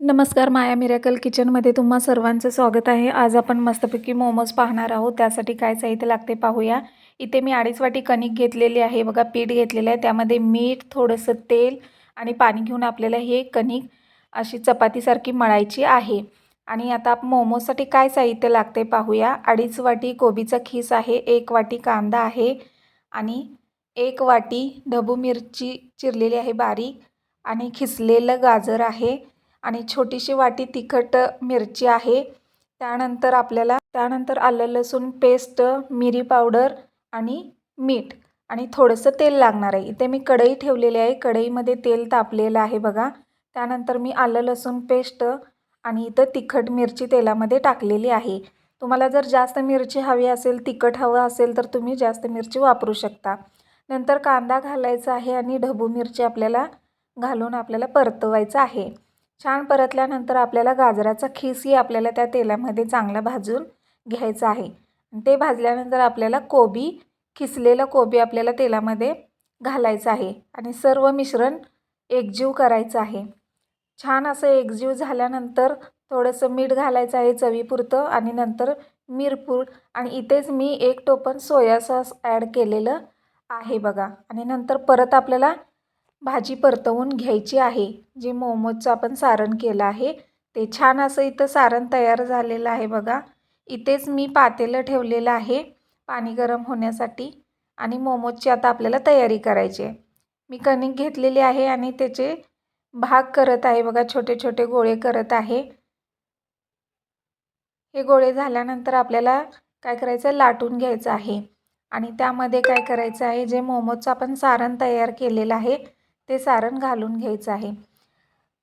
नमस्कार माया मिरॅकल किचनमध्ये तुम्हा सर्वांचं स्वागत आहे. आज आपण मस्तपैकी मोमोज पाहणार आहोत. त्यासाठी काय साहित्य लागते पाहूया. इथे मी अडीच वाटी कणिक घेतलेली आहे. बघा पीठ घेतलेलं आहे. त्यामध्ये मीठ थोडंसं तेल आणि पाणी घेऊन आपल्याला हे कणिक अशी चपातीसारखी मळायची आहे. आणि आता मोमोजसाठी काय साहित्य लागते पाहूया. अडीच वाटी कोबीचा खीस आहे. एक वाटी कांदा आहे. आणि एक वाटी ढबू मिरची चिरलेली आहे बारीक. आणि खिसलेलं गाजर आहे. आणि छोटीशी वाटी तिखट मिरची आहे. त्यानंतर आपल्याला त्यानंतर आलं लसूण पेस्ट मिरी पावडर आणि मीठ. आणि थोडंसं तेल लागणार आहे. इथे मी कढई ठेवलेली आहे. कढईमध्ये तेल तापलेलं आहे बघा. त्यानंतर मी आलं लसूण पेस्ट आणि इथं तिखट मिरची तेलामध्ये टाकलेली आहे. तुम्हाला जर जास्त मिरची हवी असेल तिखट हवं असेल तर तुम्ही जास्त मिरची वापरू शकता. नंतर कांदा घालायचा आहे आणि ढबू मिरची आपल्याला घालून आपल्याला परतवायचं आहे. छान परतल्यानंतर आपल्याला गाजराचा खिसही आपल्याला त्या तेलामध्ये चांगला भाजून घ्यायचा आहे. ते भाजल्यानंतर आपल्याला कोबी खिसलेलं कोबी आपल्याला तेलामध्ये घालायचं आहे. आणि सर्व मिश्रण एकजीव करायचं आहे. छान असं एकजीव झाल्यानंतर थोडंसं मीठ घालायचं आहे चवीपुरतं आणि नंतर मिरपूड. आणि इथेच मी एक टोपण सोया सॉस ॲड केलेलं आहे बघा. आणि नंतर परत आपल्याला भाजी परतवून घ्यायची आहे. जे मोमोजचं आपण सारण केलं आहे ते छान असं इथं सारण तयार झालेलं आहे बघा. इथेच मी पातेलं ठेवलेलं आहे पाणी गरम होण्यासाठी. आणि मोमोजची आता आपल्याला तयारी करायची आहे. मी कणिक घेतलेली आहे आणि त्याचे भाग करत आहे बघा छोटे छोटे गोळे करत आहे. हे गोळे झाल्यानंतर आपल्याला काय करायचं लाटून घ्यायचं आहे. आणि त्यामध्ये काय करायचं आहे जे मोमोजचं आपण सारण तयार केलेलं आहे ते सारण घालून घ्यायचं आहे.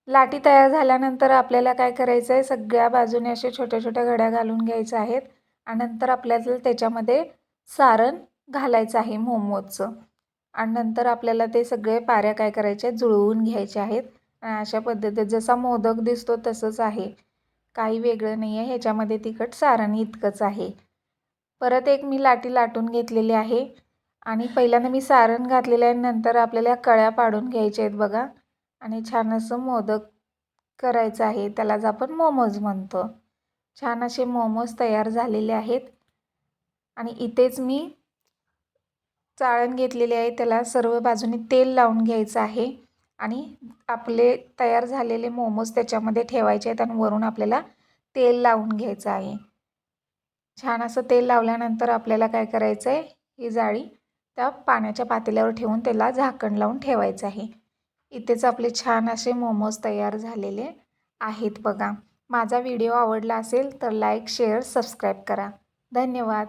लाटी तयार झाल्यानंतर आपल्याला काय करायचं आहे सगळ्या बाजूने असे छोट्या छोट्या घड्या घालून घ्यायच्या आहेत आणि नंतर आपल्याला त्याच्यामध्ये सारण घालायचं आहे मोमोजचं. आणि नंतर आपल्याला ते सगळे पाऱ्या काय करायच्या जुळवून घ्यायच्या आहेत. अशा पद्धतीत जसा मोदक दिसतो तसंच आहे. काही वेगळं नाही आहे ह्याच्यामध्ये तिखट सारण इतकंच आहे. परत एक मी लाटी लाटून घेतलेली आहे. आणि पहिल्यांदा मी सारण घातलेलं आहे नंतर आपल्याला कळ्या पाडून घ्यायच्या आहेत बघा. आणि छान असं मोदक करायचं आहे. त्यालाच आपण मोमोज म्हणतो. छान असे मोमोज तयार झालेले आहेत. आणि इथेच मी चाळण घेतलेले आहे. त्याला सर्व बाजूने तेल लावून घ्यायचं आहे. आणि आपले तयार झालेले मोमोज त्याच्यामध्ये ठेवायचे आहेत आणि वरून आपल्याला तेल लावून घ्यायचं आहे. छान असं तेल लावल्यानंतर आपल्याला काय करायचं आहे ही जाळी त्या पाण्याच्या पातेल्यावर ठेवून त्याला झाकण लावून ठेवायचं आहे. इथेच आपले छान असे मोमोज तयार झालेले आहेत बघा. माझा व्हिडिओ आवडला असेल तर लाईक शेअर सबस्क्राईब करा. धन्यवाद.